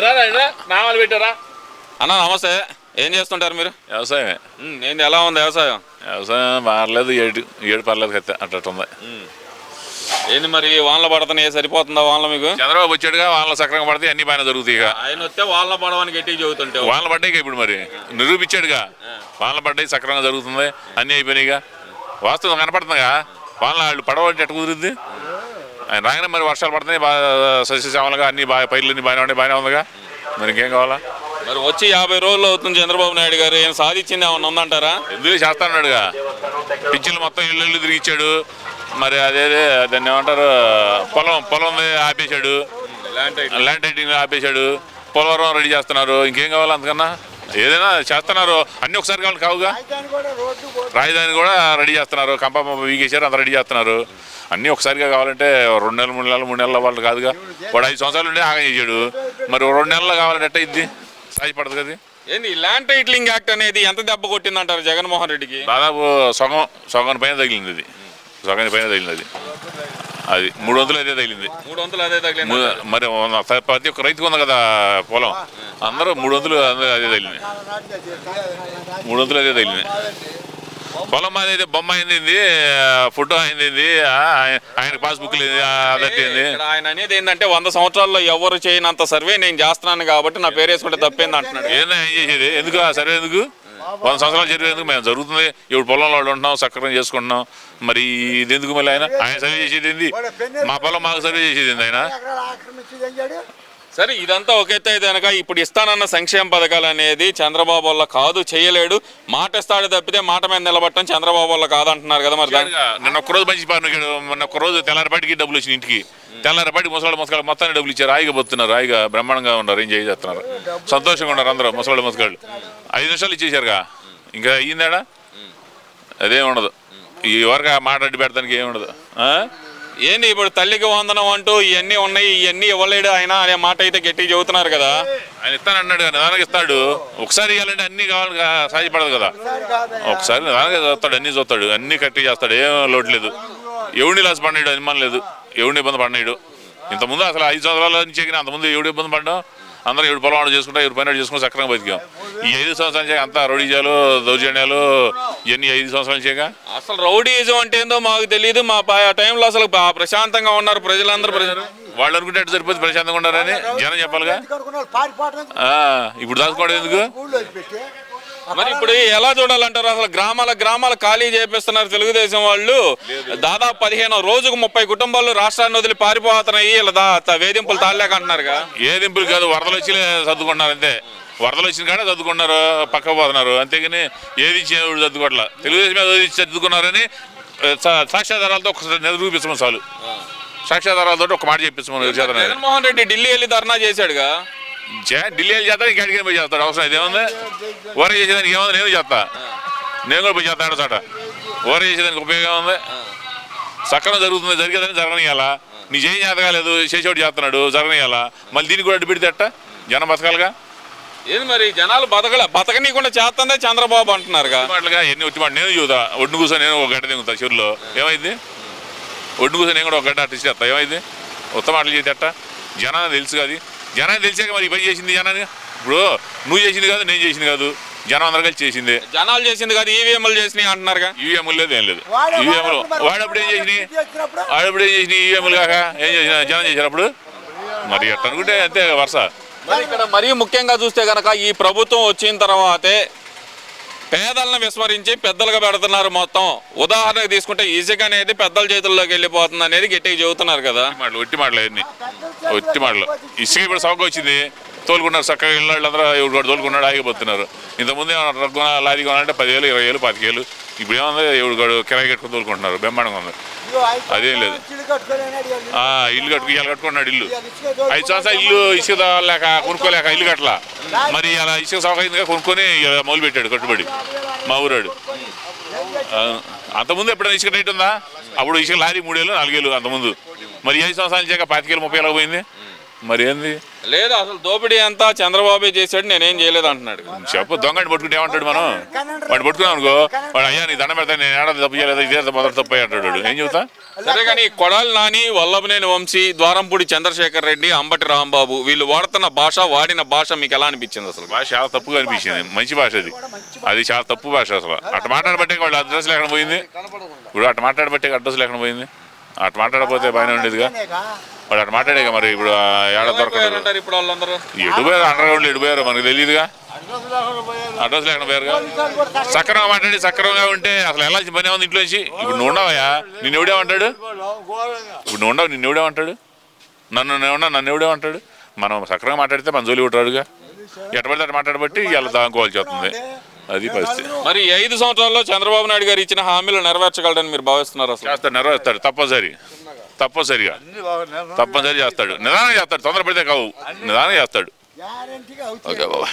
నామాలు పెట్టారా అన్న నమస్తే. ఏం చేస్తుంటారు మీరు? వ్యవసాయమే. ఏంది ఎలా ఉంది వ్యవసాయం? వ్యవసాయం మారలేదు ఏడు ఏడు పర్లేదు కత్తే అట్ట ఉంది ఏంది మరి వానలు పడుతున్నాయి సరిపోతుందా వానలు మీకు? చంద్రబాబు వచ్చాడుగా వాళ్ళ సక్రంగా పడితే అన్ని జరుగుతాయి ఇక. ఆయన వస్తే వానలు పడవని గట్టిగా చెబుతుంటే. వాళ్ళ పడ్డాయి ఇప్పుడు మరి. నిరూపించాడుగా. వాళ్ళ పడ్డాయి సక్రమంగా జరుగుతుంది అన్నీ అయిపోయినాయిగా వాస్తవం కనపడుతుందిగా. వాళ్ళ వాళ్ళు పడవంటే ఎట్ట కుదురుద్ది? ఆయన రాగానే మరి వర్షాలు పడుతున్నాయి బాగా సస్యశ్యామలుగా అన్ని బాగా పైర్లు అన్ని బాగానే ఉన్నాయి బాగానే ఉందిగా. మరి ఇంకేం కావాలా? మరి వచ్చి యాభై రోజులు అవుతుంది చంద్రబాబు నాయుడు గారు ఏం సాధించింది ఏమన్నా ఉందంటారా? ఎందుకు చేస్తాన్నాడుగా పింఛన్లు మొత్తం ఇల్లు ఇల్లు తిరిగి ఇచ్చాడు. మరి అదేదే దాన్ని ఏమంటారు? పొలం పొలం ఆపేశాడు. ల్యాండ్ టైటింగ్ ఆపేశాడు. పోలవరం రెడీ చేస్తున్నారు. ఇంకేం కావాలి అంతకన్నా? ఏదైనా చేస్తున్నారు అన్ని ఒకసారి కావాలి కావుగా? రాజధాని కూడా రెడీ చేస్తున్నారు. కంప వీకేశారు అంత రెడీ చేస్తున్నారు. అన్నీ ఒకసారిగా కావాలంటే రెండు నెలలు మూడు నెలలు మూడు నెలల వాళ్ళు కాదుగా. వాడు ఐదు సంవత్సరాలు ఉండే ఆగం చేశాడు. మరి రెండు నెలలు కావాలంటే ఎట్ట ఇద్ది సాధ్యపడదు కదా. ఏంది ల్యాండ్ టైటిలింగ్ యాక్ట్ అనేది ఎంత దెబ్బ కొట్టిందంటారు జగన్మోహన్ రెడ్డికి? దాదాపు సగం సగం పైన తగిలింది అది. సగం పైన తగిలింది అది మూడు వందలు అదే తగిలింది. మూడు వందలు అదే తగిలింది. మరి ప్రతి ఒక్క రైతుకు ఉంది కదా పొలం. అందరూ మూడు వందలు అదే తగిలింది. మూడు వందలు అదే తగిలింది. పొలం అయితే బొమ్మ అయింది ఫోటో అయింది ఆయన పాస్బుక్ ఆయన అనేది ఏంటంటే వంద సంవత్సరాల్లో ఎవరు చేయనంత సర్వే నేను చేస్తున్నాను కాబట్టి నా పేరు వేసుకుంటే తప్పేంది అంటున్నాడు. ఏందా ఏం చేసేది? ఎందుకు ఆ సర్వే ఎందుకు? వంద సంవత్సరాలు జరిగే ఎందుకు మేము జరుగుతుంది. ఇప్పుడు పొలంలో వాళ్ళు ఉంటున్నాం సక్రమం చేసుకుంటున్నాం. మరి ఇది ఎందుకు మళ్ళీ ఆయన? ఆయన సర్వే చేసేది ఏంది? మా పొలం మాకు సర్వే చేసేది ఏంది ఆయన? సరే ఇదంతా ఒక ఎత్తు అయితే కనుక ఇప్పుడు ఇస్తానన్న సంక్షేమ పథకాలు అనేది చంద్రబాబు వల్ల కాదు చేయలేడు. మాట ఇస్తాడు తప్పితే మాట మీద నిలబట్టడం చంద్రబాబు వల్ల కాదు అంటున్నారు కదా మరి నిన్న ఒక్కరోజు మంచి పని మొన్న ఒక్క రోజు తెల్లారిపాటికి డబ్బులు వచ్చినాయి ఇంటికి. తెల్లారిపాటికి ముసలాడు ముసలాడు మొత్తాన్ని డబ్బులు ఇచ్చారు. హాయిగా బతున్నారు హాయిగా బ్రహ్మాండంగా ఉన్నారు. ఏం చేస్తున్నారు సంతోషంగా ఉన్నారు అందరూ ముసలాడు ముసలాడు ఐదు నిమిషాలు ఇచ్చేసారుగా ఇంకా అయ్యిందాడా? అదేముండదు ఉండదు. ఈ వరకు ఆ మాట అడ్డు పెడతానికి ఏమి ఉండదు. ఏంది ఇప్పుడు తల్లికి వందనం అంటూ ఇవన్నీ ఉన్నాయి ఇవన్నీ ఇవ్వలేడు ఆయన అనే మాట అయితే గట్టిగా చెబుతున్నారు కదా. ఆయన ఇస్తాను అన్నాడు కదా నిదానికి ఇస్తాడు. ఒకసారి ఇవ్వాలంటే అన్ని కావాలి సాధ్యపడదు కదా. ఒకసారి నిదానికి చూస్తాడు అన్ని చూస్తాడు అన్ని కట్టి చేస్తాడు ఏం లోటు లేదు. ఎవడిని లాస్ పడినాడు అనుమానం లేదు. ఎవడిని ఇబ్బంది పడినాడు ఇంతకుముందు అసలు ఐదు సంవత్సరాల నుంచి ఎక్కిన అంతకుముందు ఎవడు ఇబ్బంది పడ్డాం? అందరూ ఎవడు పొలం చేసుకుంటా ఎవడు పైన చేసుకుని సక్రంగా బతికాం. ఈ ఐదు సంవత్సరాల నుంచి అంతా రౌడీజాలు దౌర్జన్యాలు ఇవన్నీ ఐదు సంవత్సరాల నుంచేగా అసలు రౌడీజం అంటే ఏందో మాకు తెలియదు మా టైంలో అసలు ప్రశాంతంగా ఉన్నారు ప్రజలందరూ. ప్రజలు వాళ్ళు అనుకుంటే అటు సరిపోతే ప్రశాంతంగా ఉండాలని జనం చెప్పాలిగా? ఆ, ఇప్పుడు దాచుకోవడం ఎందుకు? మరి ఇప్పుడు ఎలా చూడాలంటారు? అసలు గ్రామాల గ్రామాల ఖాళీ చేపిస్తున్నారు తెలుగుదేశం వాళ్ళు. దాదాపు పదిహేను రోజుకు ముప్పై కుటుంబాలు రాష్ట్రాన్ని వదిలి పారిపోతున్నాయి. ఇలా వేధింపులు తాళలేక అంటున్నారుగా. ఏ దింపులు కాదు వరదలు వచ్చి సర్దుకుంటున్నారు అంతే. వరదలు వచ్చిన కాడ సర్దుకుంటున్నారు పక్క పోతున్నారు. అంతేగాని ఏది ఇచ్చిన సర్దుకోవట్ల. తెలుగుదేశం ఏది సా- సాక్ష్యాధారాలతో ఒకసారి నిరూపించమని చాలు. సాక్ష్యాధారాలతో ఒక మాట చేతనైనా. జగన్మోహన్ రెడ్డి ఢిల్లీ వెళ్ళి ధర్నా చేశాడుగా. ఢిల్లీ చేస్తాడు ఇంకెక్కడికి పోయి చేస్తాడు. అవసరం అయితే ఏముంది? ఓర చేసేదానికి ఏముంది? నేను చేస్తా. నేను కూడా పోయి చేస్తాడు చాట ఓర చేసేదానికి ఉపయోగం ఉంది సక్రమం జరుగుతుంది. జరిగేదని జరగనియాలా. నీ చేయం చేత కాలేదు చేసేవాడు చేస్తున్నాడు జరగనియాలా. మళ్ళీ దీనికి కూడా అడ్డు పెడితే అట్ట జనం బతకాలిగా? ఏంది మరి? జనాలు బతకలే. బతకనీయకుండా చేస్తుందే చంద్రబాబు అంటున్నారుగా. మాటలుగా ఎన్ని ఒట్టి మాట నేను చూదా ఒడ్డు కూర్చొని నేను ఒక గడ్డ దిగుతా చివరిలో ఏమైంది? ఒడ్డు కూర్చొని నేను కూడా ఒక గడ్డ అట్ట చేస్తా ఏమైంది? ఉత్తమ మాటలు చేస్తే అట్ట జనాన్ని తెలుసు కాదు జనాన్ని తెలిసాక మరి ఈ పని చేసింది జనాన్ని? ఇప్పుడు నువ్వు చేసింది కాదు నేను చేసింది కాదు. జనం అందరు కలిసి చేసింది. జనాలు చేసింది కాదు ఈవీఎంలు చేసినాయి అంటున్నారుగా. ఈవీఎంలు లేదు ఏం లేదు. ఈవీఎంలు వాడప్పుడు ఏం చేసినాయి? వాడప్పుడు ఏం చేసినాయి? ఈవీఎంలు కాక ఏం చేసిన జనం చేసినప్పుడు? మరి ఎట్ట అనుకుంటే అంతే వరుస. మరి ఇక్కడ మరీ ముఖ్యంగా చూస్తే గనక ఈ ప్రభుత్వం వచ్చిన తర్వాతే పేదలను విస్మరించి పెద్దలుగా పెడుతున్నారు మొత్తం. ఉదాహరణకు తీసుకుంటే ఇసుక అనేది పెద్దల చేతుల్లోకి వెళ్ళిపోతుంది అనేది గట్టిగా చెబుతున్నారు కదా. మాటలు ఒట్టి మాటలు అవన్నీ ఒట్టి మాటలు. ఇసుక ఇప్పుడు సౌక వచ్చింది. తోలుకున్నారు చక్కగా ఇళ్ళ వాళ్ళందరూ తోలుకున్నాడు ఆగిపోతున్నారు. ఇంతకుముందు ఏమన్నా లారీ కొనాలంటే పదివేలు ఇరవై వేలు పాతికేలు ఇప్పుడు ఏముంది? ఎవడు కిరాయి కట్టుకుని తోలుకుంటున్నారు. బ్రహ్మాండంగా ఉంది. అదేం లేదు. ఆ, ఇల్లు కట్టుకు ఇవాళ కట్టుకున్నాడు ఇల్లు. ఐదు సంవత్సరాలు ఇల్లు ఇసుక లేక కొనుక్కోలేక ఇల్లు కట్టలా. మరి అలా ఇసుక సౌక అయిందిగా కొనుక్కొని ఇలా మొదలు పెట్టాడు కట్టుబడి. మా ఊరాడు. అంతకుముందు ఎప్పుడైనా ఇసుక రేట్ ఉందా? అప్పుడు ఇసుక లారీ మూడేళ్ళు నాలుగేళ్ళు అంతకుముందు. మరి ఐదు సంవత్సరాల నుంచి పాతికేళ్ళు ముప్పై ఏళ్ళకి పోయింది. మరి ఏంది? లేదు అసలు దోపిడీ అంతా చంద్రబాబు చేశాడు నేనేం చేయలేదు అంటున్నాడు. చెప్పు దొంగని పట్టుకుంటే ఏమంటాడు మనం? వాడు పట్టుకున్నాం అనుకో వాడు అయ్యా నీ దండం పెడతా నేను ఏడాది తప్పు చేయలేదు ఇదే మొదటి తప్పు అంటాడు. ఏం చెబుతా? సరే కానీ కొడాలి నాని వల్లభనేని వంశీ ద్వారంపూడి చంద్రశేఖర్ రెడ్డి అంబటి రాంబాబు వీళ్ళు వాడుతున్న భాష వాడిన భాష మీకు ఎలా అనిపించింది అసలు? భాష చాలా తప్పుగా అనిపించింది. మంచి భాష అది. అది చాలా తప్పు భాష అసలు. అటు మాట్లాడబట్టే వాళ్ళు అడ్రస్ లేకుండా పోయింది. ఇప్పుడు అటు మాట్లాడబట్టే అడ్రస్ లేకుండా పోయింది. అటు మాట్లాడకపోతే బాగానే ఉండేదిగా. వాడు అటు మాట్లాడేగా మరి ఇప్పుడు ఏడ దొరకలేదు ఇప్పుడు వాళ్ళందరూ? ఎటు పోయారు? అండర్ గ్రౌండ్ ఎటు పోయారు మనకు తెలియదుగా అడ్రస్ లేకుండా పోయారుగా సక్రమంగా మాట్లాడి సక్రమంగా ఉంటే అసలు ఎలా పని ఉంది ఇంట్లో నుంచి ఇప్పుడు నువ్వు ఉండవయ్యా? నిన్ను ఎవడేమంటాడు ఇప్పుడు నువ్వు ఉండవు నిన్ను ఎవడేమంటాడు నన్ను నేను ఉన్నా నన్ను ఎవడేమంటాడు మనం సక్రమంగా మాట్లాడితే మన జోలి ఉంటాడుగా ఎట్టబడితే అటు మాట్లాడబట్టి ఇలా దాకోవాల్సి వస్తుంది అది పరిస్థితి. మరి ఐదు సంవత్సరాల్లో చంద్రబాబు నాయుడు గారు ఇచ్చిన హామీలు నెరవేర్చగలరని మీరు భావిస్తున్నారు అసలు? నెరవేరుస్తాడు తప్పనిసరి. తప్పనిసరిగా. తప్పనిసరి చేస్తాడు. నిదానం చేస్తాడు. తొందరపడితే కావు. నిదానం చేస్తాడు. ఓకే బాబా